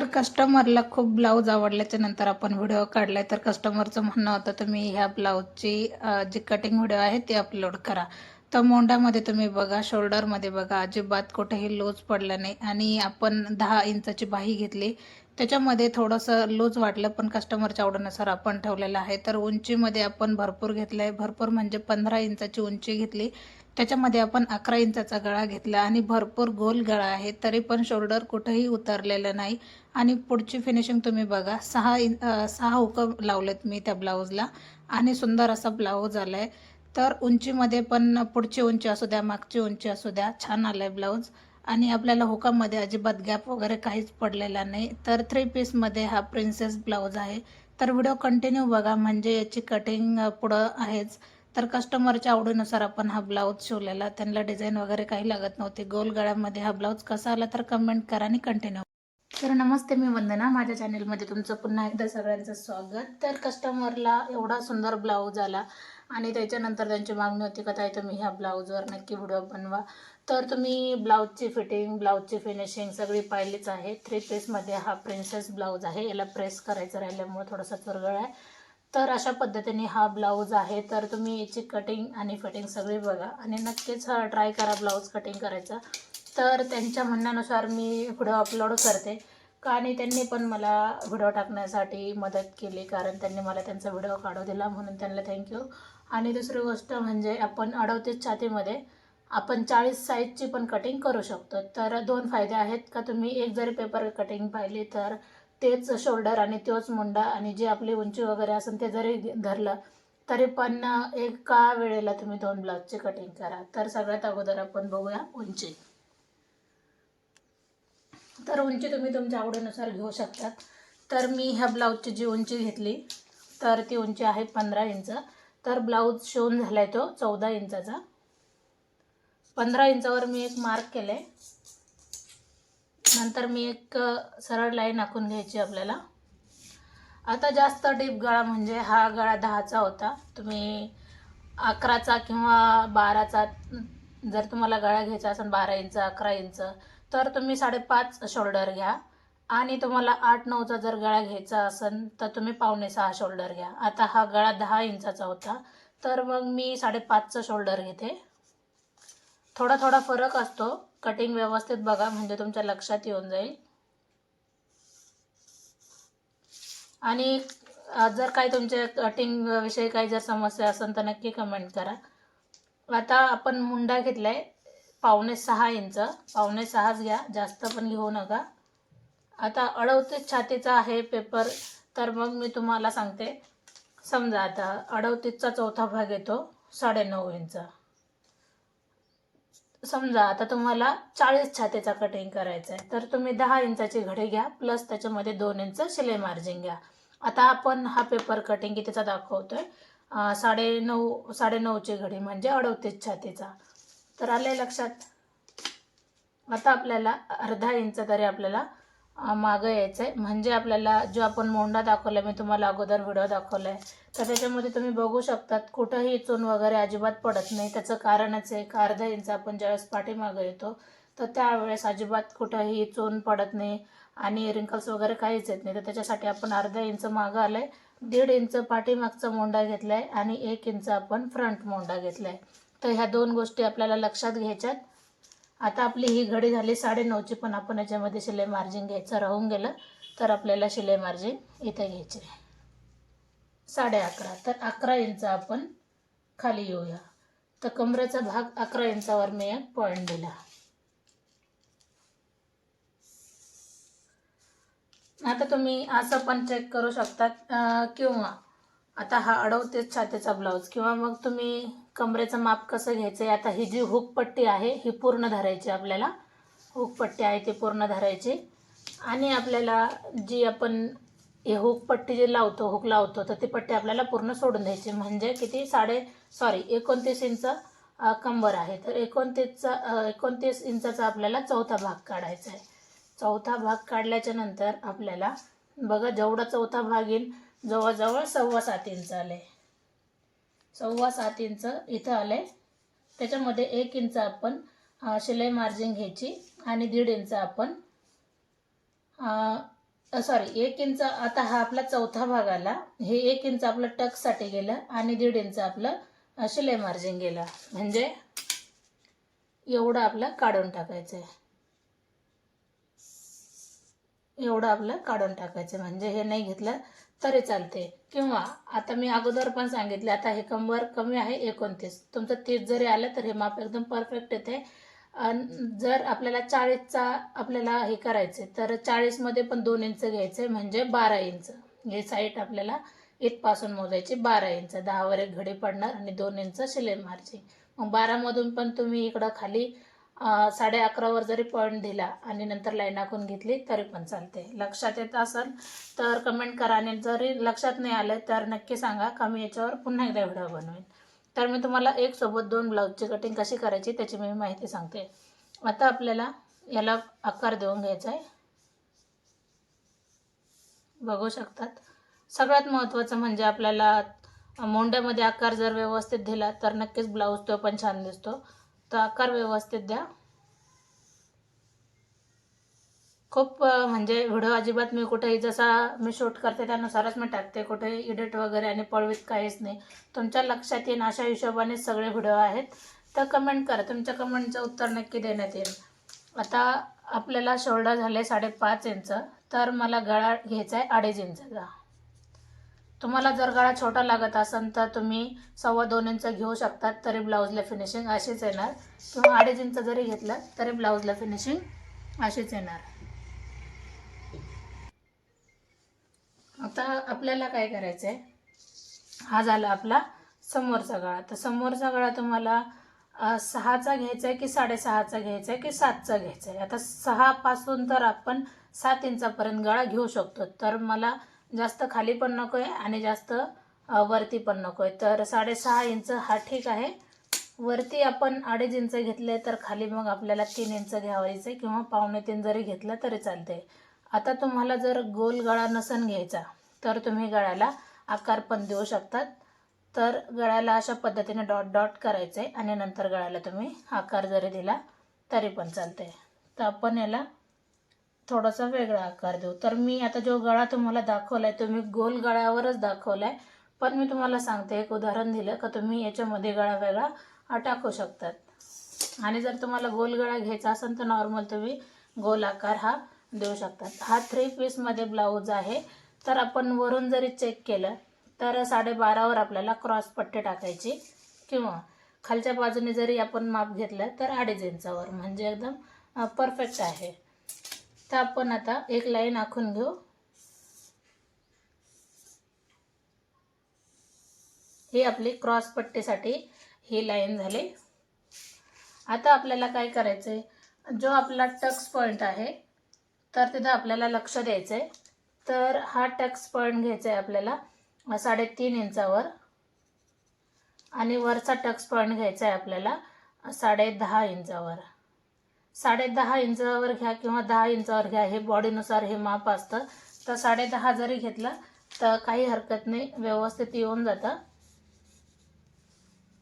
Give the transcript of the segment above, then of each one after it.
तर कस्टमरला खूप ब्लाऊज आवडल्याच्या नंतर आपण व्हिडिओ काढलाय. तर कस्टमरचं म्हणणं होतं तुम्ही ह्या ब्लाऊजची जी कटिंग व्हिडिओ आहे ती अपलोड करा. तर मोंडामध्ये तुम्ही बघा शोल्डरमध्ये बघा अजिबात कुठेही लूज पडलं नाही. आणि आपण दहा इंचाची बाही घेतली त्याच्यामध्ये थोडंसं लूज वाटलं पण कस्टमरच्या आवडीनुसार आपण ठेवलेलं आहे. तर उंचीमध्ये आपण भरपूर घेतलं आहे भरपूर म्हणजे पंधरा इंचाची उंची घेतली. त्याच्यामध्ये आपण अकरा इंचाचा गळा घेतला आणि भरपूर गोल गळा आहे. तरी पण शोल्डर कुठंही उतरलेलं नाही. आणि पुढची फिनिशिंग तुम्ही बघा. सहा इन सहा हुकं लावलेत मी त्या ब्लाऊजला आणि सुंदर असा ब्लाऊज आला आहे तर उंचीमध्ये पण पुढची उंची असू द्या मागची उंची असू द्या छान आलं आहे ब्लाऊज आणि आपल्याला हुकामध्ये अजिबात गॅप वगैरे काहीच पडलेला नाही. तर थ्री पीसमध्ये हा प्रिन्सेस ब्लाऊज आहे. तर व्हिडिओ कंटिन्यू बघा म्हणजे याची कटिंग पुढं आहेच. तर कस्टमरच्या आवडीनुसार आपण हा ब्लाऊज शिवलेला. त्यांना डिझाईन वगैरे काही लागत नव्हती. गोल गळ्यामध्ये हा ब्लाऊज कसा आला तर कमेंट करा आणि कंटिन्यू तर नमस्ते मी वंदना. माझ्या चॅनेलमध्ये तुमचं पुन्हा एकदा सगळ्यांचं स्वागत. तर कस्टमरला एवढा सुंदर ब्लाऊज आला आणि त्याच्यानंतर त्यांची मागणी होती का ताई तुम्ही ह्या ब्लाऊजवर नक्की व्हिडिओ बनवा. तर तुम्ही ब्लाऊजची फिटिंग ब्लाऊजची फिनिशिंग सगळी पाहिलीच आहे. थ्री पीसमध्ये हा प्रिन्सेस ब्लाऊज आहे. याला प्रेस करायचं राहिल्यामुळे थोडासा चुरगळ आहे. तर अशा पद्धतीने हा ब्लाऊज आहे. तर तुम्ही याची कटिंग आणि फिटिंग सगळी बघा. आणि नक्कीच ट्राय करा ब्लाऊज कटिंग करायचा. तर त्यांच्या म्हणण्यानुसार मी व्हिडिओ अपलोड करते. का आणि त्यांनी पण मला व्हिडिओ टाकण्यासाठी मदत केली कारण त्यांनी मला त्यांचा व्हिडिओ काढू दिला म्हणून त्यांना थँक्यू आणि दुसरी गोष्ट म्हणजे आपण अडवतीस छातीमध्ये आपण चाळीस साईजची पण कटिंग करू शकतो. तर दोन फायदे आहेत का? तुम्ही एक जरी पेपर कटिंग पाहिली तर तेच शोल्डर आणि तोच मुंडा आणि जी आपली उंची वगैरे असेल ते जरी धरलं तरी पण एका वेळेला तुम्ही दोन ब्लाऊजची कटिंग करा. तर सगळ्यात अगोदर आपण बघूया उंची. तर उंची तुम्ही तुमच्या आवडीनुसार घेऊ शकतात तर मी ह्या ब्लाऊजची जी उंची घेतली तर ती उंची आहे पंधरा इंच. तर ब्लाऊज शिवून झाला आहे तो चौदा इंचाचा. पंधरा इंचावर मी एक मार्क केले. नंतर मी एक सरळ लाईन आखून घ्यायची आपल्याला. आता जास्त डीप गळा म्हणजे हा गळा दहाचा होता. तुम्ही अकराचा किंवा बाराचा जर तुम्हाला गळा घ्यायचा असेल बारा इंच अकरा इंच तर तुम्ही साडेपाच शोल्डर घ्या. आणि तुम्हाला आठ नऊचा जर गळा घ्यायचा असेल तर तुम्ही पावणे सहा शोल्डर घ्या. आता हा गळा दहा इंचाचा होता. तर मग मी साडेपाचचा शोल्डर घेते. थोडा थोडा फरक असतो. कटिंग व्यवस्थित बघा म्हणजे तुमच्या लक्षात येऊन जाईल. आणि जर काही तुमच्या कटिंगविषयी काही जर समस्या असेल तर नक्की कमेंट करा. आता आपण मुंडा घेतला आहे पावणे सहा इंच. पावणे सहाच घ्या जास्त पण घेऊ नका. आता अडवतीस छातीचा आहे पेपर तर मग मी तुम्हाला सांगते. समजा आता अडवतीसचा चौथा भाग येतो साडेनऊ इंच. समजा आता तुम्हाला चाळीस छातीचा कटिंग करायचा आहे तर तुम्ही दहा इंचाची घडी घ्या प्लस त्याच्यामध्ये दोन इंच शिलाई मार्जिन घ्या. आता आपण हा पेपर कटिंग कितीचा दाखवतोय? साडे नऊ साडेनऊची घडी म्हणजे अडवतीस छातीचा. तर आले लक्षात. आता आपल्याला अर्धा इंच तरी आपल्याला मागं यायचं आहे म्हणजे आपल्याला जो आपण मोंडा दाखवला मी तुम्हाला अगोदर व्हिडिओ दाखवला आहे तर त्याच्यामध्ये तुम्ही बघू शकतात कुठंही चून वगैरे अजिबात पडत नाही. त्याचं कारणच आहे का अर्धा इंच आपण ज्यावेळेस पाठीमागं येतो तर त्यावेळेस अजिबात कुठंही चून पडत नाही आणि रिंकल्स वगैरे काहीच येत नाही. तर त्याच्यासाठी आपण अर्धा इंच मागं आलं आहे दीड इंच पाठीमागचा मोंडा घेतला आहे आणि एक इंच आपण फ्रंट मोंडा घेतला आहे तर ह्या दोन गोष्टी आपल्याला लक्षात घ्यायच्यात. आता आपली ही घडी झाली साडेनऊची पण आपण याच्यामध्ये शिलाई मार्जिन घ्यायचं राहून गेलं तर आपल्याला शिलाई मार्जिन इथे घ्यायचे साडे अकरा तर अकरा इंच आपण खाली येऊया. तर कमरेचा भाग अकरा इंचावर मी एक पॉईंट दिला. आता तुम्ही असं पण चेक करू शकतात किंवा आता हा अडवतेच छातीचा ब्लाऊज किंवा मग तुम्ही कमरेचं माप कसं घ्यायचं आहे आता ही जी हुक पट्टी आहे ही पूर्ण धरायची आपल्याला. हुक पट्टी आहे ती पूर्ण धरायची. आणि आपल्याला जी आपण हे हुक पट्टी जी लावतो हुक लावतो तर ती पट्टी आपल्याला पूर्ण सोडून द्यायची. म्हणजे किती? साडे सॉरी एकोणतीस इंच कंबर आहे. तर एकोणतीसचा एकोणतीस इंचाचा आपल्याला चौथा भाग काढायचा आहे. चौथा भाग काढल्याच्या नंतर आपल्याला बघा जेवढा चौथा भाग येईल जवळजवळ सव्वा सात इंच आले सव्वा सात इंच इथं आले त्याच्यामध्ये एक इंच आपण शिलाई मार्जिन घ्यायची आणि दीड इंच आपण सॉरी एक इंच आता हा आपला चौथा भाग आला. हे एक इंच आपलं टकसाठी गेलं आणि दीड इंच आपलं शिलाई मार्जिन गेलं. म्हणजे एवढं आपलं काढून टाकायचं आहे एवढं आपलं काढून टाकायचं म्हणजे हे नाही घेतलं तरी चालते किंवा आता मी अगोदर पण सांगितले आता हे कंबर कमी आहे एकोणतीस. तुमचं तीस जरी आलं तर हे माप एकदम परफेक्ट येते आणि जर आपल्याला चाळीसचा आपल्याला हे करायचं तर चाळीसमध्ये पण दोन इंच घ्यायचे म्हणजे बारा इंच. हे साईड आपल्याला इथपासून मोजायची बारा इंच. दहावर एक घडी पडणार आणि दोन इंच शिलाई मारची मग बारामधून पण तुम्ही इकडं खाली साडे अकरावर जरी पॉईंट दिला आणि नंतर लाईन आखून घेतली तरी पण चालते लक्षात येत असेल तर कमेंट करा आणि जरी लक्षात नाही आलं तर नक्की सांगा. का मी याच्यावर पुन्हा एकदा व्हिडिओ बनवेन. तर मी तुम्हाला एक सोबत दोन ब्लाऊजची कटिंग कशी करायची त्याची मी माहिती सांगते. आता आपल्याला याला आकार देऊन घ्यायचा आहे बघू शकतात. सगळ्यात महत्त्वाचं म्हणजे आपल्याला मोंड्यामध्ये आकार जर व्यवस्थित दिला तर नक्कीच ब्लाऊज तो पण छान दिसतो. तो आकार व्यवस्थित द्या. खूप म्हणजे व्हिडिओ अजिबात मी कुठेही जसा मी शूट करते त्यानुसारच मी टाकते. कुठेही एडिट वगैरे आणि पळवीत काहीच नाही. तुमच्या लक्षात येईन अशा हिशोबाने सगळे व्हिडिओ आहेत. तर कमेंट करा. तुमच्या कमेंटचं उत्तर नक्की देण्यात येईल. आता आपल्याला शोल्डर झाले साडेपाच इंच तर मला गळा घ्यायचा आहे अडीच इंचचा तुम्हाला जर गळा छोटा लागत असेल तर तुम्ही सव्वा दोन इंच घेऊ शकतात तरी ब्लाऊजला फिनिशिंग अशीच येणार. किंवा अडीच इंच जरी घेतलं तरी ब्लाऊजला फिनिशिंग अशीच येणार. आता आपल्याला काय करायचं आहे हा झाला आपला समोरचा गळा. तर समोरचा गळा तुम्हाला सहाचा घ्यायचा आहे की साडेसहाचा घ्यायचा आहे की सातचा घ्यायचा आहे आता सहापासून तर आपण सात इंचापर्यंत गळा घेऊ शकतो. तर मला जास्त खाली पण नको आहे आणि जास्त वरती पण नको आहे तर साडेसहा इंच हा ठीक आहे. वरती आपण अडीच इंच घेतले तर खाली मग आपल्याला तीन इंच घ्यावायचं आहे किंवा पावणे तीन जरी घेतलं तरी चालते आता तुम्हाला जर गोल गळा नसन घ्यायचा तर तुम्ही गळ्याला आकार पण देऊ शकतात. तर गळ्याला अशा पद्धतीने डॉट डॉट करायचे आणि नंतर गळ्याला तुम्ही आकार जरी दिला तरी पण चालते तर आपण याला थोडासा वेगळा आकार देऊ. तर मी आता जो गळा तुम्हाला दाखवला आहे तुम्ही गोल गळ्यावरच दाखवला आहे पण मी तुम्हाला सांगते एक उदाहरण दिलं का तुम्ही याच्यामध्ये गळा वेगळा टाकू शकतात. आणि जर तुम्हाला गोल गळा घ्यायचा असेल तर नॉर्मल तुम्ही गोल आकार हा देऊ शकतात. हा थ्री पीसमध्ये ब्लाऊज आहे. तर आपण वरून जरी चेक केलं तर साडेबारावर आपल्याला क्रॉस पट्टी टाकायची. किंवा खालच्या बाजूने जरी आपण माप घेतलं तर अडीच इंचावर. म्हणजे एकदम परफेक्ट आहे. तर आपण आता एक लाईन आखून घेऊ. ही आपली क्रॉस पट्टीसाठी ही लाईन झाली. आता आपल्याला काय करायचं आहे जो आपला टक्स पॉईंट आहे तर तिथं आपल्याला लक्ष द्यायचं आहे तर हा टक्स पॉईंट घ्यायचा आहे आपल्याला साडेतीन इंचावर. आणि वरचा टक्स पॉईंट घ्यायचा आहे आपल्याला साडे दहा इंचावर. साडे दहा इंचावर घ्या किंवा दहा इंचावर घ्या हे बॉडीनुसार हे माप असतं. तर साडे दहा जरी घेतलं तर काही हरकत नाही व्यवस्थित येऊन जातं.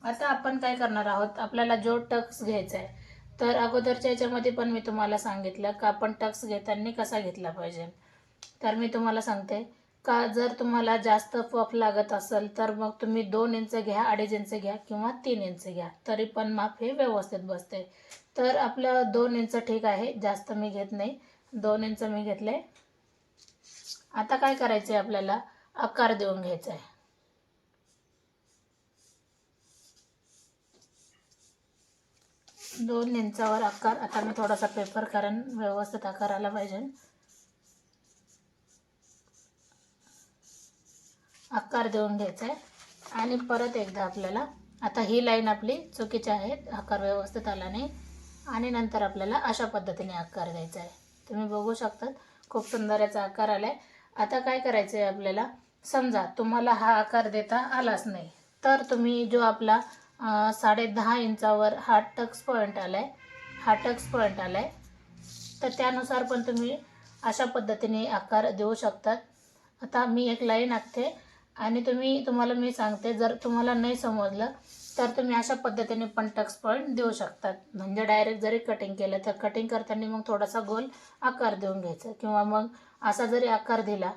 आता आपण काय करणार आहोत? आपल्याला जो टक्स घ्यायचा आहे तर अगोदरच्या याच्यामध्ये पण मी तुम्हाला सांगितलं का आपण टक्स घेताना कसा घेतला पाहिजे. तर मी तुम्हाला सांगते का जर तुम्हाला जास्त पफ लागत असेल तर मग तुम्ही दोन इंच घ्या अडीच इंच घ्या किंवा तीन इंच घ्या तरी पण माप हे व्यवस्थित बसते तर आपलं दोन इंच ठीक आहे. जास्त मी घेत नाही. दोन इंच मी घेतले. आता काय करायचं आहे आपल्याला? आकार देऊन घ्यायचा आहे दोन इंचावर आकार. आता मी थोडासा पेपर कारण व्यवस्थित आकार आला पाहिजे. आकार देऊन घ्यायचा आहे आणि परत एकदा आपल्याला आता ही लाईन आपली चुकीची आहे. आकार व्यवस्थित आला नाही. आणि नंतर आपल्याला अशा पद्धतीने आकार द्यायचा आहे. तुम्ही बघू शकतात खूप सुंदर याचा आकार आला आहे आता काय करायचं आहे आपल्याला? समजा तुम्हाला हा आकार देता आलाच नाही तर तुम्ही जो आपला साडे दहा इंचावर हा टक्स पॉईंट आला आहे हा टक्स पॉईंट आला आहे तर त्यानुसार पण तुम्ही अशा पद्धतीने आकार देऊ शकतात. आता मी एक लाईन आखते आणि तुम्ही तुम्हाला मी सांगते जर तुम्हाला नाही समजलं तर तुम्ही अशा पद्धतीने पण टक्स पॉईंट देऊ शकतात. म्हणजे डायरेक्ट जरी कटिंग केलं तर कटिंग करताना मग थोडासा गोल आकार देऊन घ्यायचा. किंवा मग असा जरी आकार दिला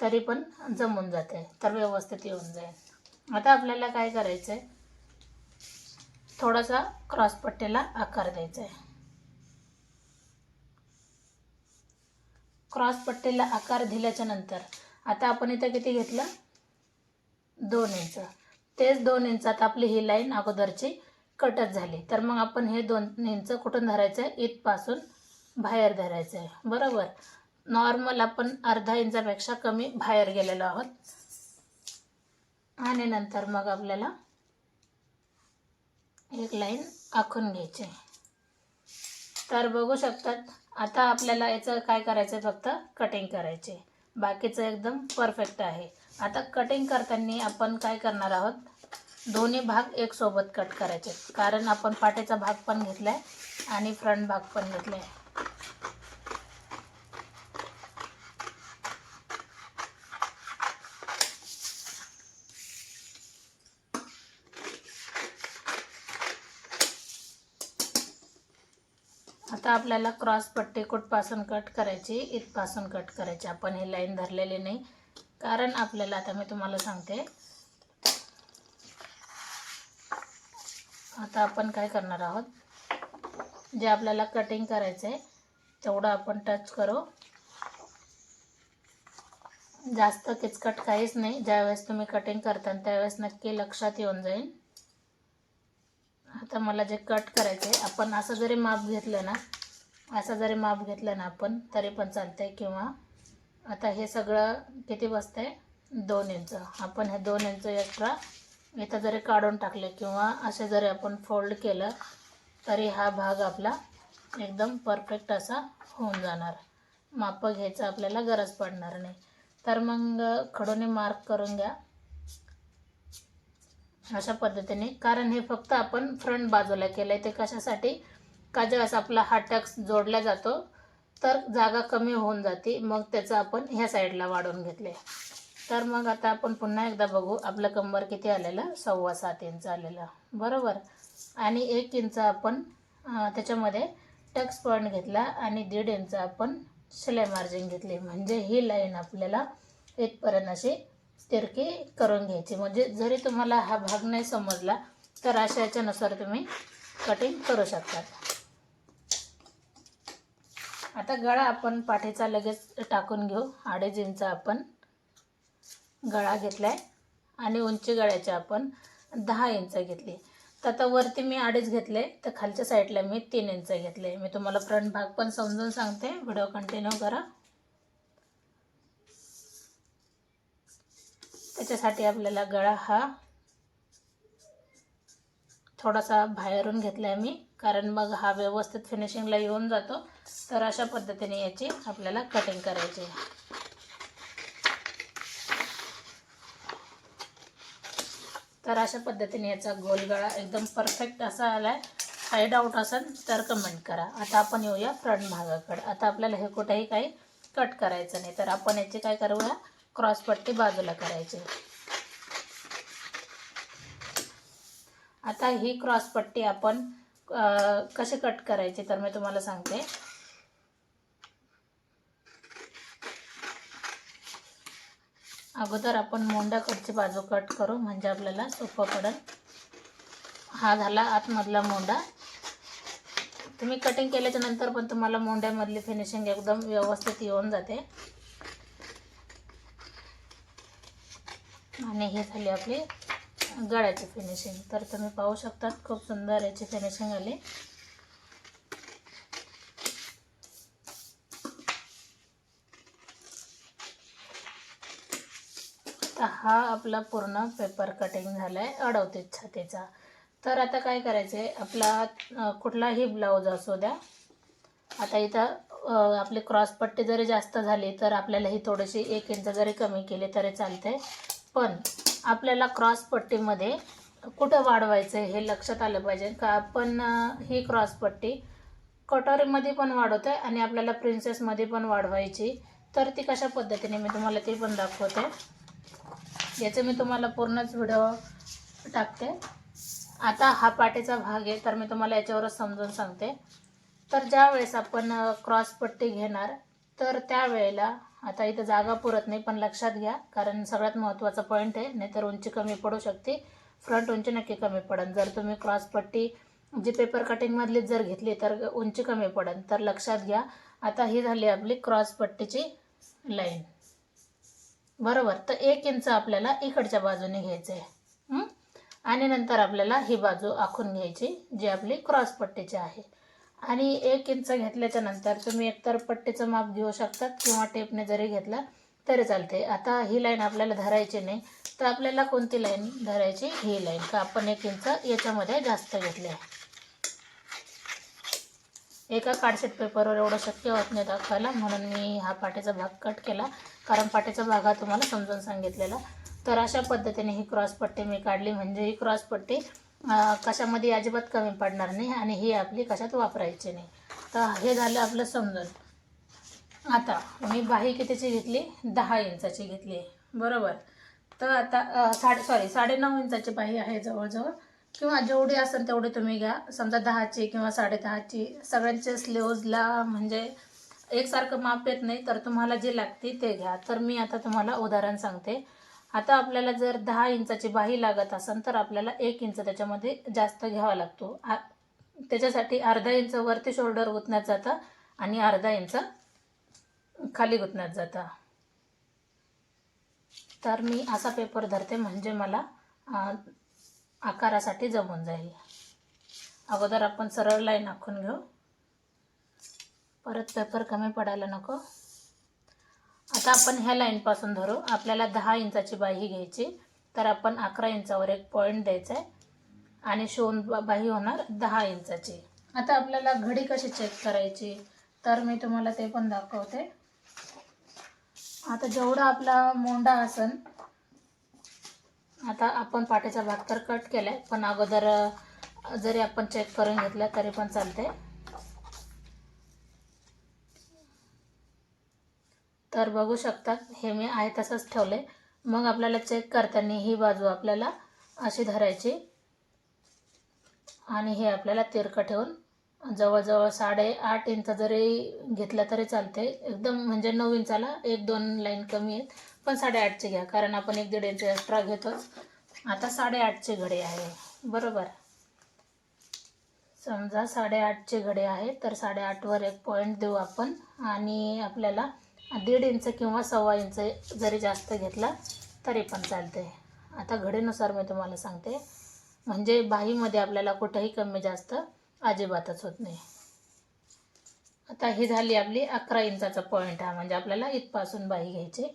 तरी पण जमून जाते. तर व्यवस्थित येऊन जाईल. आता आपल्याला काय करायचं आहे थोडासा क्रॉस पट्टीला आकार द्यायचा आहे क्रॉस पट्टीला आकार दिल्याच्या नंतर आता आपण इथं किती घेतलं? दोन इंच. तेच दोन इंचात आपली ही लाईन अगोदरची कटच झाली. तर मग आपण हे दोन इंच कुठून धरायचं आहे? इथपासून बाहेर धरायचं आहे. बरोबर? नॉर्मल आपण अर्धा इंचापेक्षा कमी बाहेर गेलेलो आहोत. आणि नंतर मग आपल्याला एक लाईन आखून घ्यायची आहे. तर बघू शकतात आता आपल्याला याचं काय करायचं आहे? फक्त कटिंग करायचे बाकीचं एकदम परफेक्ट आहे. आता कटिंग करताना आपण काय करणार आहोत? दोन्ही भाग एक सोबत कट करायचे. कारण आपण पाठीचा भाग पण घेतला आहे आणि फ्रंट भाग पण घेतला आहे आता आपल्याला क्रॉस पट्टी कुठपासून कट करायची? इथपासून कट करायची. आपण हे लाईन धरलेली नाही. कारण आपल्याला आता मी तुम्हाला सांगते. आता आपण काय करणार आहोत? जे आपल्याला कटिंग करायचं आहे तेवढं आपण टच करू. जास्त किचकट काहीच नाही. ज्यावेळेस तुम्ही कटिंग करता त्यावेळेस नक्की लक्षात येऊन जाईल. आता मला जे कट करायचे आपण असं जरी माप घेतलं ना असं जरी माप घेतलं ना आपण तरी पण चालतंय किंवा आता हे सगळं किती बसतंय? दोन इंच. आपण हे दोन इंच एक्स्ट्रा इथं जरी काढून टाकले किंवा असे जरी आपण फोल्ड केलं तरी हा भाग आपला एकदम परफेक्ट असा होऊन जाणार. मापं घ्यायचं आपल्याला गरज पडणार नाही. तर मग खडूने मार्क करून घ्या. अशा पद्धतीने. कारण हे फक्त आपण फ्रंट बाजूला केलं आहे ते कशासाठी? का ज्यावेळेस आपला हा टक्स जोडला जातो तर जागा कमी होऊन जाते. मग त्याचं आपण ह्या साईडला वाढवून घेतले. तर मग आता आपण पुन्हा एकदा बघू आपलं कंबर किती आलेलं? सव्वा सात इंच आलेलं. बरोबर? आणि एक इंच आपण त्याच्यामध्ये टक्स पॉईंट घेतला आणि दीड इंच आपण शिलाई मार्जिन घेतली. म्हणजे ही लाईन आपल्याला इथपर्यंत अशी तिरकी करून घ्यायची. म्हणजे जरी तुम्हाला हा भाग नाही समजला तर अशा याच्यानुसार तुम्ही कटिंग करू शकतात आता गळा आपण पाठीचा लगेच टाकून घेऊ. अडीच इंच आपण गळा घेतलाय. आणि उंची गळ्याची आपण दहा इंच घेतली. तर आता वरती मी अडीच घेतले. तर खालच्या साईडला मी तीन इंच घेतले. मी तुम्हाला फ्रंट भाग पण समजून सांगते. व्हिडिओ कंटिन्यू करा. त्याच्यासाठी आपल्याला गळा हा थोडासा बाहेरून घेतला आहे मी. कारण मग हा व्यवस्थित फिनिशिंगला येऊन जातो. तर अशा पद्धतीने याची आपल्याला कटिंग करायची आहे. तर अशा पद्धतीने याचा गोलगळा एकदम परफेक्ट असा आला आहे काही डाऊट असेल तर कमेंट करा. आता आपण येऊया फ्रंट भागाकडे. आता आपल्याला हे कुठेही काही कट करायचं नाही. तर आपण याची काय करूया? क्रॉसपट्टी बाजूला करायची. आता ही क्रॉसपट्टी आपण कशी कट करायची तर मी तुम्हाला सांगते. अगोदर आपण मोंडाकडची बाजू कट करू म्हणजे आपल्याला सोपं पडेल. हा झाला आतमधला मोंडा तुम्ही कटिंग केल्याच्यानंतर पण तुम्हाला मोंड्यामधली फिनिशिंग एकदम व्यवस्थित येऊन जाते. आणि हे झाली आपली गळ्याची फिनिशिंग तर तुम्ही पाहू शकतात खूप सुंदर याची फिनिशिंग आली. तर हा आपला पूर्ण पेपर कटिंग झाला आहे अडवतीत छातीचा. तर आता काय करायचं आहे आपला कुठलाही ब्लाऊज असू द्या आता इथं आपली क्रॉस पट्टी जरी जास्त झाली तर आपल्याला ही थोडीशी एक इंच जरी कमी केली तरी चालते पण आपल्याला क्रॉसपट्टीमध्ये कुठं वाढवायचं आहे हे लक्षात आलं पाहिजे का आपण ही क्रॉस पट्टी कटोरीमध्ये पण वाढवते आणि आपल्याला प्रिन्सेसमध्ये पण वाढवायची. तर ती कशा पद्धतीने मी तुम्हाला ती पण दाखवते. याचे मी तुम्हाला पूर्णच व्हिडिओ टाकते. आता हा पाटीचा भाग आहे तर मी तुम्हाला याच्यावरच समजून सांगते. तर ज्या वेळेस आपण क्रॉस पट्टी घेणार तर त्यावेळेला आता इथं जागा पुरत नाही पण लक्षात घ्या कारण सगळ्यात महत्त्वाचा पॉईंट आहे नाहीतर उंची कमी पडू शकते. फ्रंट उंची नक्की कमी पडेल जर तुम्ही क्रॉस पट्टी जी पेपर कटिंगमधलीच जर घेतली तर उंची कमी पडेल तर लक्षात घ्या आता ही झाली आपली क्रॉस पट्टीची लाईन बरोबर. तर एक इंच आपल्याला इकडच्या बाजूने घ्यायचं आहे आणि नंतर आपल्याला ही बाजू आखून घ्यायची जी आपली क्रॉस पट्टीची आहे. आणि एक इंच घेतल्याच्या नंतर तुम्ही एकतर पट्टीचं माप घेऊ शकतात किंवा टेपने जरी घेतला तरी चालते आता ही लाईन आपल्याला धरायची नाही तर आपल्याला कोणती लाईन धरायची? ही लाईन. का आपण एक इंच याच्यामध्ये जास्त घेतले एका कार्डशीट पेपरवर एवढं शक्य होत नाही दाखवायला म्हणून मी हा पाट्याचा भाग कट केला. कारण पाट्याचा भागा तुम्हाला समजून सांगितलेला. तर अशा पद्धतीने ही क्रॉस पट्टी मी काढली. म्हणजे ही क्रॉस पट्टी कशामध्ये अजिबात कमी पडणार नाही आणि ही आपली कशात वापरायची नाही. तर हे झालं आपलं समजून. आता मी बाही कितीची घेतली? दहा इंचाची घेतली बरोबर? तर आता साडे सॉरी साडेनऊ इंचाची बाही आहे जवळजवळ. किंवा जेवढी असेल तेवढी तुम्ही घ्या. समजा दहाची किंवा साडेदहाची. सगळ्यांच्या स्लीव्जला म्हणजे एकसारखं माप येत नाही तर तुम्हाला जे लागते ते घ्या. तर मी आता तुम्हाला उदाहरण सांगते. आता आपल्याला जर दहा इंचाची बाही लागत असेल तर आपल्याला एक इंच त्याच्यामध्ये जास्त घ्यावा लागतो. आ त्याच्यासाठी अर्धा इंच वरती शोल्डर गुतण्यात जातं आणि अर्धा इंच खाली गुतण्यात जातं. तर मी असा पेपर धरते म्हणजे मला आकारासाठी जमून जाईल. अगोदर आपण सरळ लाईन आखून घेऊ. परत पेपर कमी पडायला नको. आता आपण ह्या लाईनपासून धरू. आपल्याला दहा इंचाची बाही घ्यायची. तर आपण अकरा इंचावर एक पॉईंट द्यायचा आहे आणि शिवून बाही होणार दहा इंचाची. आता आपल्याला घडी कशी चेक करायची? तर मी तुम्हाला ते पण दाखवते. आता जेवढा आपला मोंडा असन आता आपण पाठीचा भाग तर कट केला आहे पण अगोदर जरी आपण चेक करून घेतलं तरी पण चालते तर बघू शकता हे मी आहे तसंच ठेवले. मग आपल्याला चेक करताना ही बाजू आपल्याला अशी धरायची. आणि हे आपल्याला तिरकं ठेवून जवळजवळ साडेआठ इंच जरी घेतलं तरी चालते. एकदम म्हणजे नऊ इंचाला एक दोन लाईन कमी आहेत. पण साडेआठचे घ्या. कारण आपण एक दीड इंच एक्स्ट्रा घेतोच. आता साडेआठचे घडे आहे. बरोबर. समजा साडेआठचे घडे आहे. तर साडेआठवर एक पॉईंट देऊ आपण. आणि आपल्याला दीड इंच किंवा सव्वा इंच जरी जास्त घेतला तरी पण चालते आता घडीनुसार मी तुम्हाला सांगते. म्हणजे बाहीमध्ये आपल्याला कुठंही कमी जास्त अजिबातच होत नाही. आता ही झाली आपली अकरा इंचाचा पॉईंट हा म्हणजे आपल्याला इथपासून बाही घ्यायची.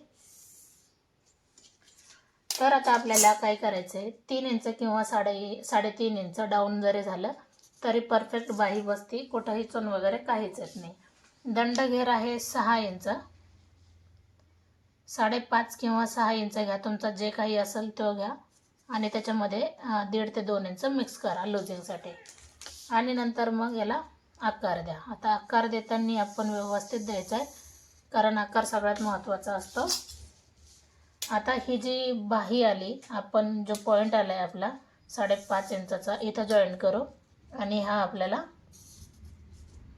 तर आता आपल्याला काय करायचं आहे तीन इंच किंवा साडे साडेतीन इंच डाऊन जरी झालं तरी परफेक्ट बाही बसती कुठंही चुन वगैरे काहीच येत नाही. दंडघेर आहे सहा इंच. साडेपाच किंवा सहा इंच घ्या. तुमचा जे काही असेल तो घ्या. आणि त्याच्यामध्ये दीड ते दोन इंच मिक्स करा लुझिंगसाठी आणि नंतर मग याला आकार द्या. आता आकार देताना आपण व्यवस्थित द्यायचा आहे. कारण आकार सगळ्यात महत्त्वाचा असतो. आता ही जी बाही आली आपण जो पॉईंट आला आहे आपला साडेपाच इंचाचा इथं जॉईन करू. आणि हा आपल्याला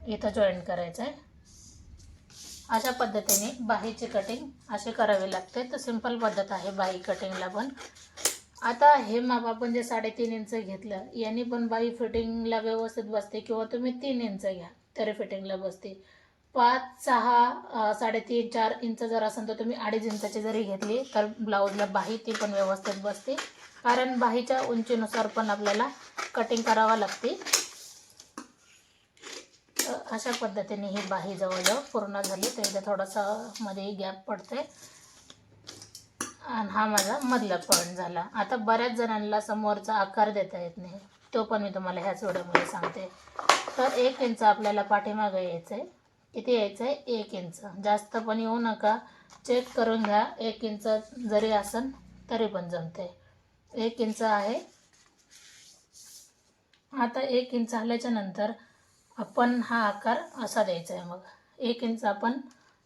इथं जॉईन करायचा आहे. अशा पद्धतीने बाहीची कटिंग असे करावे लागते. तर सिंपल पद्धत आहे बाही कटिंगला पण. आता हे माप आपण जे साडेतीन इंच घेतलं यांनी पण बाही फिटिंगला व्यवस्थित बसते किंवा तुम्ही तीन इंच घ्या तरी फिटिंगला बसते. पाच सहा साडेतीन चार इंच जर असेल तर तुम्ही अडीच इंचाची जरी घेतली तर ब्लाऊजला बाही ती पण व्यवस्थित बसते. कारण बाहीच्या उंचीनुसार पण आपल्याला कटिंग करावं लागते. अशा पद्धतीने ही बाही जवळजवळ पूर्ण झाली. तर इथे थोडासा मध्ये गॅप पडते आणि हा माझा मधला पॉईंट झाला. आता बऱ्याच जणांना समोरचा आकार देता येत नाही. तो पण मी तुम्हाला ह्याच व्हिडिओमध्ये सांगते. तर एक इंच आपल्याला पाठीमागं यायचं आहे किती यायचं आहे एक इंच जास्त पण येऊ नका. चेक करून घ्या. एक इंच जरी असन तरी पण जमते एक इंच आहे. आता एक इंच आल्याच्यानंतर आपण हा आकार असा द्यायचा आहे मग. एक इंच आपण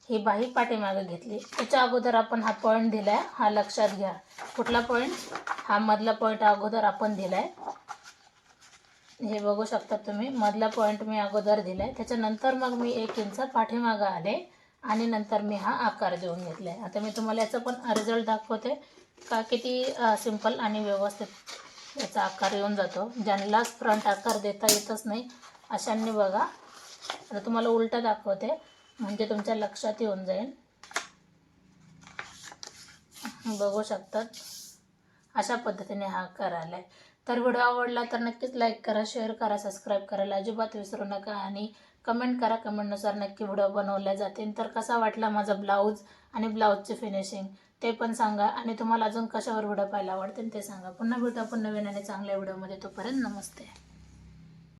ही बाही पाठीमागे घेतली. त्याच्या अगोदर आपण हा पॉईंट दिला आहे हा लक्षात घ्या. कुठला पॉईंट हा मधला पॉईंट अगोदर आपण दिला आहे हे बघू शकता तुम्ही मधला पॉईंट मी अगोदर दिलाय. त्याच्यानंतर मग मी एक इंच पाठीमागं आले आणि नंतर मी हा आकार देऊन घेतला आहे आता मी तुम्हाला याचा पण रिझल्ट दाखवते. का किती सिंपल आणि व्यवस्थित याचा आकार येऊन जातो. ज्यांनाच फ्रंट आकार देता येतच नाही अशांनी बघा. आता तुम्हाला उलटा दाखवते. म्हणजे तुमच्या लक्षात येऊन जाईल. बघू शकतात. अशा पद्धतीने हा करायला तर व्हिडिओ आवडला तर नक्कीच लाईक करा शेअर करा सबस्क्राईब करायला अजिबात विसरू नका आणि कमेंट करा. कमेंटनुसार नक्की व्हिडिओ बनवल्या जातील. तर कसा वाटला माझा ब्लाऊज आणि ब्लाऊजची फिनिशिंग ते पण सांगा. आणि तुम्हाला अजून कशावर व्हिडिओ पाहायला आवडतील ते सांगा. पुन्हा भेटू आपण नवीन आणि चांगल्या व्हिडिओमध्ये. तोपर्यंत नमस्ते.